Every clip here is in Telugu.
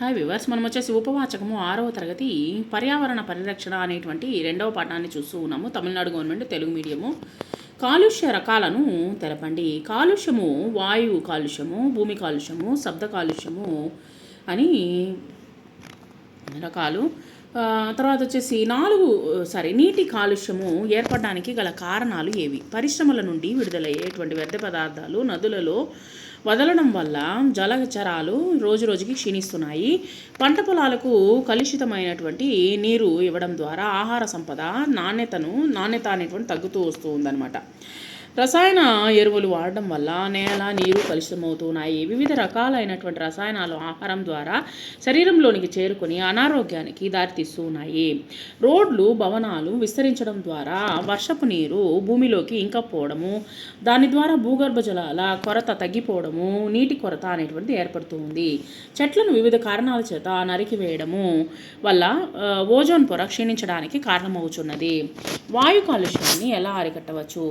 హాయ్ వివర్స్ మనం వచ్చేసి ఉపవాచకము ఆరవ తరగతి పర్యావరణ పరిరక్షణ అనేటువంటి రెండవ పాఠాన్ని చూస్తూ ఉన్నాము. Tamil Nadu government Telugu medium. కాలుష్య రకాలను తెలపండి. కాలుష్యము వాయువు కాలుష్యము భూమి కాలుష్యము శబ్ద కాలుష్యము అని రకాలు. తర్వాత వచ్చేసి నాలుగు సారీ నీటి కాలుష్యము ఏర్పడడానికి గల కారణాలు ఏవి? పరిశ్రమల నుండి విడుదలయ్యేటువంటి వ్యర్థ పదార్థాలు నదులలో వదలడం వల్ల జలచరాలు రోజు రోజుకి క్షీణిస్తున్నాయి. పంట పొలాలకు కలుషితమైనటువంటి నీరు ఇవ్వడం ద్వారా ఆహార సంపద నాణ్యతను నాణ్యత అనేటువంటి తగ్గుతూ వస్తూ ఉందన్నమాట. రసాయన ఎరువులు వాడడం వల్ల నేల నీరు కలుషితమవుతున్నాయి. వివిధ రకాలైనటువంటి రసాయనాలు ఆహారం ద్వారా శరీరంలోనికి చేరుకుని అనారోగ్యానికి దారితీస్తున్నాయి. రోడ్లు భవనాలు విస్తరించడం ద్వారా వర్షపు నీరు భూమిలోకి ఇంకపోవడము దాని ద్వారా భూగర్భ జలాల కొరత తగ్గిపోవడము నీటి కొరత అనేటువంటిది ఏర్పడుతుంది. చెట్లను వివిధ కారణాల చేత నరికివేయడము వల్ల ఓజోన్ పొర క్షీణించడానికి కారణమవుతున్నది వాయు కాలుష్యాన్ని ఎలా అరికట్టవచ్చు?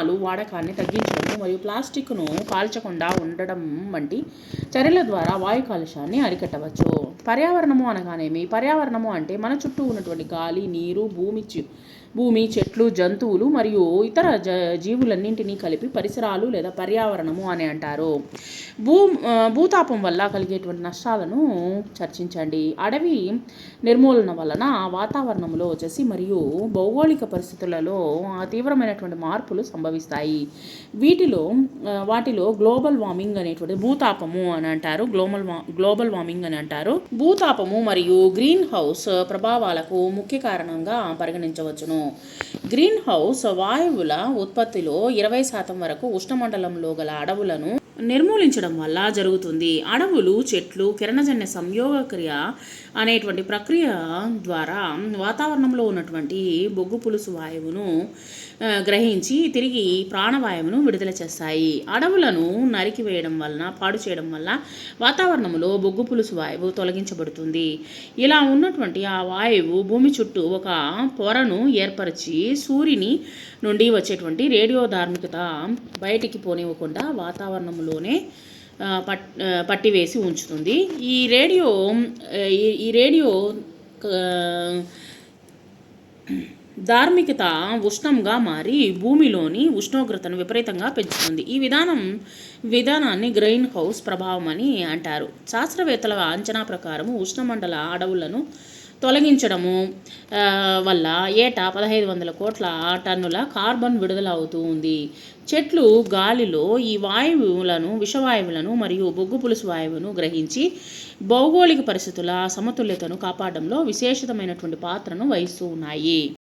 వాహనాలు వాడకాన్ని తగ్గించడం మరియు ప్లాస్టిక్ను కాల్చకుండా ఉండడం వంటి చర్యల ద్వారా వాయు కాలుష్యాన్ని అరికట్టవచ్చు. పర్యావరణము అనగానేమి? పర్యావరణము అంటే మన చుట్టూ ఉన్నటువంటి గాలి నీరు భూమి భూమి చెట్లు జంతువులు మరియు ఇతర జ జీవులన్నింటినీ కలిపి పరిసరాలు లేదా పర్యావరణము అని అంటారు. భూ భూతాపం వల్ల కలిగేటువంటి నష్టాలను చర్చించండి. అడవి నిర్మూలన వలన వాతావరణంలో వచ్చేసి మరియు భౌగోళిక పరిస్థితులలో తీవ్రమైనటువంటి మార్పులు సంభవిస్తాయి. వీటిలో వాటిలో గ్లోబల్ వార్మింగ్ అనేటువంటి భూతాపము అని అంటారు. గ్లోబల్ వా- గ్లోబల్ వార్మింగ్ అని అంటారు. భూతాపము మరియు గ్రీన్ హౌస్ ప్రభావాలకు ముఖ్య కారణంగా పరిగణించవచ్చును. గ్రీన్ హౌస్ వాయువుల ఉత్పత్తిలో ఇరవై శాతం వరకు ఉష్ణమండలంలో గల అడవులను నిర్మూలించడం వల్ల జరుగుతుంది. అడవులు చెట్లు కిరణజన్య సంయోగక్రియ అనేటువంటి ప్రక్రియ ద్వారా వాతావరణంలో ఉన్నటువంటి బొగ్గు పులుసు వాయువును గ్రహించి తిరిగి ప్రాణవాయువును విడుదల చేస్తాయి. అడవులను నరికివేయడం వలన పాడు చేయడం వల్ల వాతావరణంలో బొగ్గు పులుసు వాయువు తొలగించబడుతుంది. ఇలా ఉన్నటువంటి ఆ వాయువు భూమి చుట్టూ ఒక పొరను ఏర్పరిచి సూర్యుని నుండి వచ్చేటువంటి రేడియో ధార్మికత బయటికి పోనివ్వకుండా వాతావరణంలో రూపంలోనే పట్ పట్టివేసి ఉంచుతుంది. ఈ రేడియో ఈ- రేడియో ధార్మికత ఉష్ణంగా మారి భూమిలోని ఉష్ణోగ్రతను విపరీతంగా పెంచుతుంది. ఈ విధానం విధానాన్ని గ్రెయిన్ హౌస్ ప్రభావం అని అంటారు. శాస్త్రవేత్తల అంచనా ప్రకారం ఉష్ణమండల అడవులను తొలగించడము వల్ల ఏటా పదహైదు వందల కోట్ల టన్నుల కార్బన్ విడుదల అవుతూ ఉంది చెట్లు గాలిలో ఈ వాయువులను విషవాయువులను మరియు బొగ్గు పులుసు వాయువును గ్రహించి భౌగోళిక పరిస్థితుల సమతుల్యతను కాపాడడంలో విశేషమైనటువంటి పాత్రను వహిస్తూ ఉన్నాయి.